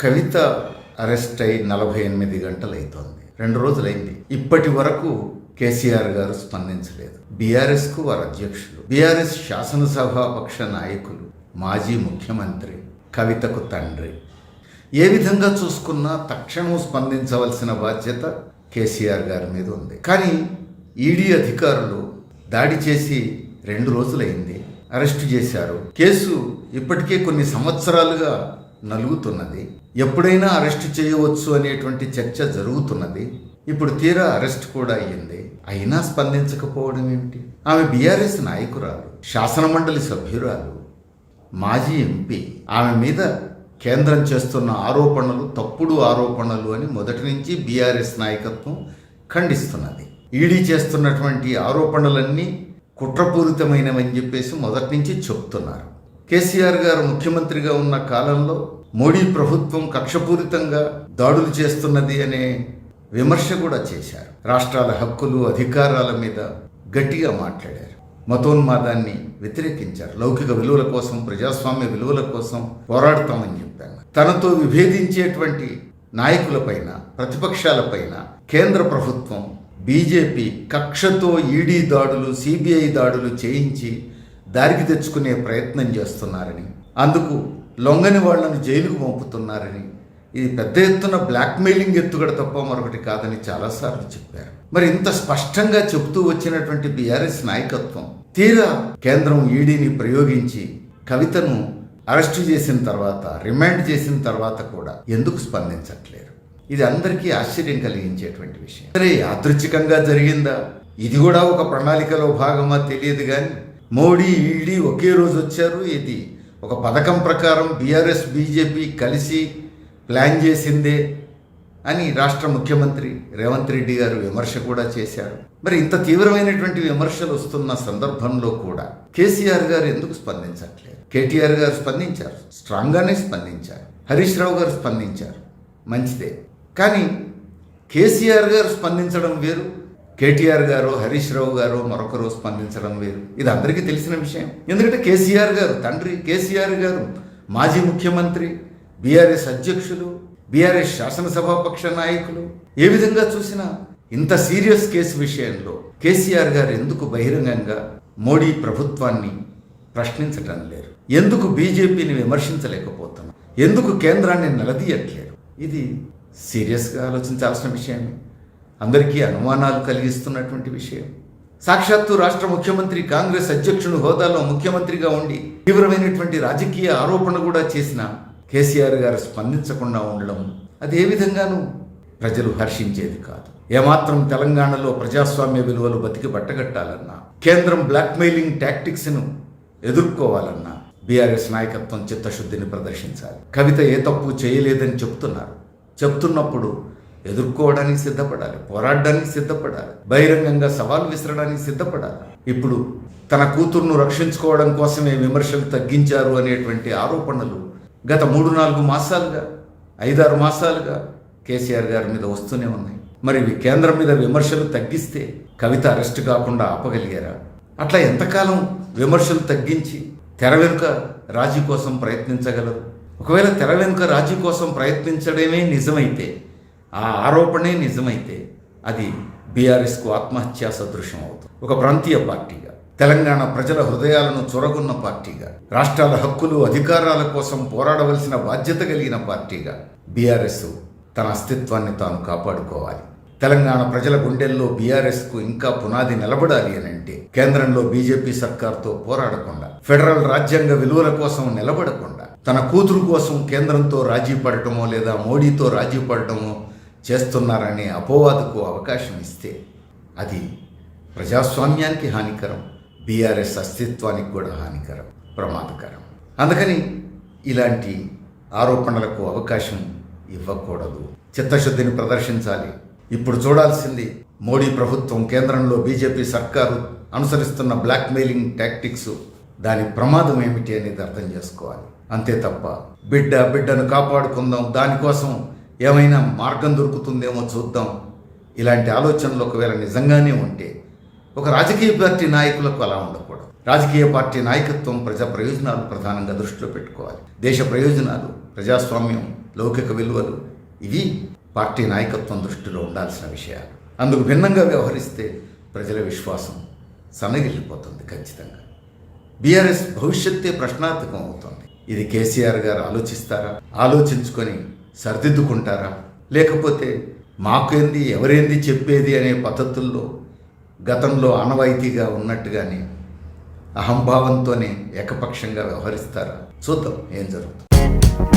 కవిత arrest అయి నలభై ఎనిమిది గంటలైతోంది. రెండు రోజులైంది. ఇప్పటి వరకు కేసీఆర్ గారు స్పందించలేదు. బీఆర్ఎస్కు వారు అధ్యక్షులు. బీఆర్ఎస్ శాసనసభాపక్ష నాయకులు మాజీ ముఖ్యమంత్రి కవితకు తండ్రి. ఏ విధంగా చూసుకున్నా తక్షణం స్పందించవలసిన బాధ్యత కేసీఆర్ గారి మీద ఉంది. కానీ ఈడీ అధికారులు దాడి చేసి రెండు రోజులైంది. అరెస్టు చేశారు. కేసు ఇప్పటికే కొన్ని సంవత్సరాలుగా నలుగుతున్నది. ఎప్పుడైనా అరెస్ట్ చేయవచ్చు అనేటువంటి చర్చ జరుగుతున్నది. ఇప్పుడు తీరా అరెస్ట్ కూడా అయ్యింది. అయినా స్పందించకపోవడం ఏమిటి? ఆమె బీఆర్ఎస్ నాయకురాలు శాసనమండలి సభ్యురాలు మాజీ ఎంపీ. ఆమె మీద కేంద్రం చేస్తున్న ఆరోపణలు తప్పుడు ఆరోపణలు అని మొదటి నుంచి బీఆర్ఎస్ నాయకత్వం ఖండిస్తున్నది. ఈడీ చేస్తున్నటువంటి ఆరోపణలన్నీ కుట్రపూరితమైనవని చెప్పేసి మొదటి నుంచి చెప్తున్నారు. కేసీఆర్ గారు ముఖ్యమంత్రిగా ఉన్న కాలంలో మోడీ ప్రభుత్వం కక్షపూరితంగా దాడులు చేస్తున్నది అనే విమర్శ కూడా చేశారు. రాష్ట్రాల హక్కులు అధికారాల మీద గట్టిగా మాట్లాడారు. మతోన్మాదాన్ని వ్యతిరేకించారు. లౌకిక విలువల కోసం ప్రజాస్వామ్య విలువల కోసం పోరాడతామని చెప్పాను తనతో విభేదించేటువంటి నాయకులపైన ప్రతిపక్షాలపైన కేంద్ర ప్రభుత్వం బీజేపీ కక్షతో ఈడీ దాడులు సిబిఐ దాడులు చేయించి దారికి తెచ్చుకునే ప్రయత్నం చేస్తున్నారని అందుకు లొంగని వాళ్ళను జైలుకు పంపుతున్నారని ఇది పెద్ద ఎత్తున బ్లాక్మెయిలింగ్ ఎత్తుగడ తప్ప మరొకటి కాదని చాలాసార్లు చెప్పారు. మరి ఇంత స్పష్టంగా చెబుతూ వచ్చినటువంటి బీఆర్ఎస్ నాయకత్వం తీరా కేంద్రం ఈడీని ప్రయోగించి కవితను అరెస్టు చేసిన తర్వాత రిమాండ్ చేసిన తర్వాత కూడా ఎందుకు స్పందించట్లేరు ఇది అందరికీ ఆశ్చర్యం కలిగించేటువంటి విషయం. సరే యాదృచ్ఛికంగా జరిగిందా? ఇది కూడా ఒక ప్రణాళికలో భాగమా తెలియదు కానీ మోడీ ఈడీ ఒకే రోజు వచ్చారు. ఇది ఒక పథకం ప్రకారం బీఆర్ఎస్ బీజేపీ కలిసి ప్లాన్ చేసిందే అని రాష్ట్ర ముఖ్యమంత్రి రేవంత్ రెడ్డి గారు విమర్శ కూడా చేశారు. మరి ఇంత తీవ్రమైనటువంటి విమర్శలు వస్తున్న సందర్భంలో కూడా కేసీఆర్ గారు ఎందుకు స్పందించట్లేదు? కేటీఆర్ గారు స్పందించారు. స్ట్రాంగ్గానే స్పందించారు. హరీష్ రావు గారు స్పందించారు. మంచిదే. కానీ కేసీఆర్ గారు స్పందించడం వేరు. కేటీఆర్ గారు హరీష్ రావు గారు మరొకరు స్పందించడం వేరు ఇది అందరికీ తెలిసిన విషయం. ఎందుకంటే కేసీఆర్ గారు తండ్రి కేసీఆర్ గారు మాజీ ముఖ్యమంత్రి బీఆర్ఎస్ అధ్యక్షులు బీఆర్ఎస్ శాసనసభాపక్ష నాయకులు ఏ విధంగా చూసినా ఇంత సీరియస్ కేసు విషయంలో కేసీఆర్ గారు ఎందుకు బహిరంగంగా మోడీ ప్రభుత్వాన్ని ప్రశ్నించటం లేరు? ఎందుకు బీజేపీని విమర్శించలేకపోతున్నారు ఎందుకు కేంద్రాన్ని నిలదీయట్లేరు ఇది సీరియస్గా ఆలోచించాల్సిన విషయమే. అందరికీ అనుమానాలు కలిగిస్తున్నటువంటి విషయం. సాక్షాత్తు రాష్ట్ర ముఖ్యమంత్రి కాంగ్రెస్ అధ్యక్షుని హోదాలో ముఖ్యమంత్రిగా ఉండి తీవ్రమైనటువంటి రాజకీయ ఆరోపణ కూడా చేసిన కేసీఆర్ గారు స్పందించకుండా ఉండడం అది ఏ విధంగానూ ప్రజలు హర్షించేది కాదు. ఏమాత్రం తెలంగాణలో ప్రజాస్వామ్య విలువలు బతికి బట్టగట్టాలన్నా కేంద్రం బ్లాక్మెయిలింగ్ టాక్టిక్స్ను ఎదుర్కోవాలన్నా బీఆర్ఎస్ నాయకత్వం చిత్తశుద్ధిని ప్రదర్శించాలి. కవిత ఏ తప్పు చేయలేదని చెప్తున్నారు. చెప్తున్నప్పుడు ఎదుర్కోవడానికి సిద్ధపడాలి పోరాడడానికి సిద్ధపడాలి బహిరంగంగా సవాల్ విసరడానికి సిద్ధపడాలి. ఇప్పుడు తన కూతుర్ను రక్షించుకోవడం కోసమే విమర్శలు తగ్గించారు అనేటువంటి ఆరోపణలు గత మూడు నాలుగు మాసాలుగా ఐదారు మాసాలుగా కేసీఆర్ గారి మీద వస్తూనే ఉన్నాయి. మరి కేంద్రం మీద విమర్శలు తగ్గిస్తే కవిత అరెస్ట్ కాకుండా ఆపగలిగారా? అట్లా ఎంతకాలం విమర్శలు తగ్గించి తెర వెనుక రాజీ కోసం ప్రయత్నించగలరు? ఒకవేళ తెర వెనుక రాజీ కోసం ప్రయత్నించడమే నిజమైతే ఆ ఆరోపణే నిజమైతే అది బీఆర్ఎస్కు ఆత్మహత్యా సదృశ్యం అవుతుంది. ఒక ప్రాంతీయ పార్టీగా తెలంగాణ ప్రజల హృదయాలను చొరగొన్న పార్టీగా రాష్ట్రాల హక్కులు అధికారాల కోసం పోరాడవలసిన బాధ్యత కలిగిన పార్టీగా బీఆర్ఎస్ తన అస్తిత్వాన్ని తాను కాపాడుకోవాలి. తెలంగాణ ప్రజల గుండెల్లో బీఆర్ఎస్కు ఇంకా పునాది నిలబడాలి అని అంటే కేంద్రంలో బీజేపీ సర్కార్తో పోరాడకుండా ఫెడరల్ రాజ్యాంగ విలువల కోసం నిలబడకుండా తన కూతురు కోసం కేంద్రంతో రాజీ పడటమో లేదా మోడీతో రాజీ పడటమో చేస్తున్నారనే అపోవాదుకు అవకాశం ఇస్తే అది ప్రజాస్వామ్యానికి హానికరం బీఆర్ఎస్ అస్తిత్వానికి కూడా హానికరం ప్రమాదకరం. అందుకని ఇలాంటి ఆరోపణలకు అవకాశం ఇవ్వకూడదు. చిత్తశుద్ధిని ప్రదర్శించాలి. ఇప్పుడు చూడాల్సింది మోడీ ప్రభుత్వం కేంద్రంలో బీజేపీ సర్కారు అనుసరిస్తున్న బ్లాక్మెయిలింగ్ టాక్టిక్స్. దాని ప్రమాదం ఏమిటి అనేది అర్థం చేసుకోవాలి. అంతే తప్ప బిడ్డ బిడ్డను కాపాడుకుందాం. దానికోసం ఏమైనా మార్గం దొరుకుతుందేమో చూద్దాం. ఇలాంటి ఆలోచనలు ఒకవేళ నిజంగానే ఉంటే ఒక రాజకీయ పార్టీ నాయకులకు అలా ఉండకూడదు. రాజకీయ పార్టీ నాయకత్వం ప్రజా ప్రయోజనాలు ప్రధానంగా దృష్టిలో పెట్టుకోవాలి. దేశ ప్రయోజనాలు ప్రజాస్వామ్యం లౌకిక విలువలు ఇవి పార్టీ నాయకత్వం దృష్టిలో ఉండాల్సిన విషయాలు. అందుకు భిన్నంగా వ్యవహరిస్తే ప్రజల విశ్వాసం సన్నగిల్లిపోతుంది ఖచ్చితంగా. బీఆర్ఎస్ భవిష్యత్తే ప్రశ్నార్థకం అవుతుంది. ఇది కేసీఆర్ గారు ఆలోచిస్తారా? ఆలోచించుకొని సరిదిద్దుకుంటారా? లేకపోతే మాకేంది ఎవరేంది చెప్పేది అనే పద్ధతుల్లో గతంలో ఆనవాయితీగా ఉన్నట్టుగానే అహంభావంతోనే ఏకపక్షంగా వ్యవహరిస్తారా? చూద్దాం ఏం జరుగుతుంది.